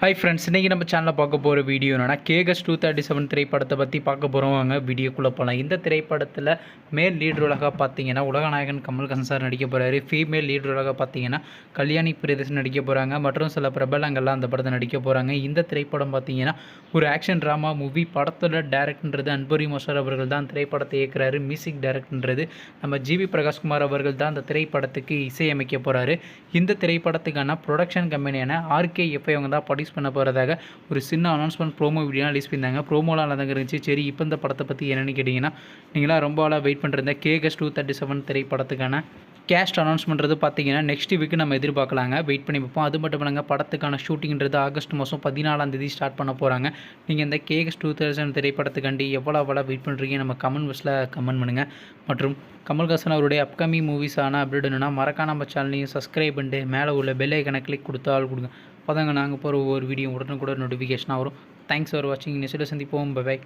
Hi friends இன்றைக்கி நம்ம சேனலில் பார்க்க போகிற வீடியோ என்னென்னா கேகஸ் டூ தேர்ட்டி செவன் திரைப்படத்தை பற்றி பார்க்க போகிறோம் வீடியோக்குள்ளே போகலாம் இந்த திரைப்படத்தில் மேல் லீட் ரோலாக பார்த்தீங்கன்னா உலகநாயகன் கமல்ஹாசன் சார் நடிக்க போகிறாரு ஃபீமேல் லீட் ரோலாக பார்த்தீங்கன்னா கல்யாணி பிரியதர்ஷன் நடிக்க போகிறாங்க மற்றும் சில பிரபலங்கள்லாம் அந்த படத்தை நடிக்க போகிறாங்க இந்த திரைப்படம் பார்த்தீங்கன்னா ஒரு ஆக்ஷன் ட்ராமா மூவி படத்தோட டேரக்டர்ன்றது அன்புரி மோசார் அவர்கள் தான் திரைப்படத்தை இயக்குறாரு. மியூசிக் டைரக்டர்ன்றது நம்ம ஜிவி பிரகாஷ்குமார் அவர்கள் தான் அந்த திரைப்படத்துக்கு இசையமைக்க போகிறாரு இந்த திரைப்படத்துக்கான ப்ரொடக்ஷன் கம்பெனியான ஆர்கே எஃப்ஐ அவங்க தான் ரிலீஸ் பண்ண போகிறதாக ஒரு சின்ன அனௌன்ஸ்மெண்ட் ப்ரோமோ வீடியோ ரிலீஸ் பண்ணியிருந்தாங்க. ப்ரோமோலாம் நல்லா இருந்துச்சு. சரி இப்போ இந்த படத்தை பற்றி என்னென்னு கேட்டிங்கன்னா நீங்களாம் ரொம்ப ஆளாக வெயிட் பண்ணுறத கேகஸ் டூ தேர்ட்டி செவன் திரைப்படத்துக்கான கேஸ்ட் அனௌன்ஸ் பண்ணுறது பார்த்தீங்கன்னா நெக்ஸ்ட் வீக்கு நம்ம எதிர்பார்க்கலாங்க. வெயிட் பண்ணி பார்ப்போம். அது மட்டும் இல்லைங்க படத்துக்கான ஷூட்டிங்கிறது ஆகஸ்ட் மாதம் பதினாலாம் தேதி ஸ்டார்ட் பண்ண போகிறாங்க நீங்கள் இந்த கேஎஸ் டூ தௌசண்ட் திரைப்படத்துக்காண்டி எவ்வளோ அவ்வளோ வெயிட் பண்ணுறீங்க நம்ம கமெண்ட் பாக்ஸில் கமெண்ட் பண்ணுங்கள் மற்றும் கமல்ஹாசன் அவருடைய அப்கமிங் மூவிஸான அப்டேட் என்னன்னா மறக்காம நம்ம சேனலையும் சப்ஸ்கிரைப் பண்ணிட்டு மேலே உள்ள பெல் ஐக்கனை கிளிக் கொடுத்தால் கொடுங்க. அப்போதாங்க நாங்கள் போகிற ஒவ்வொரு வீடியோ உடனுக்குடன் நோட்டிஃபிகேஷனாக வரும். தேங்க்ஸ் ஃபார் வாட்சிங் நெக்ஸ்ட்டில் சந்திப்போம். பை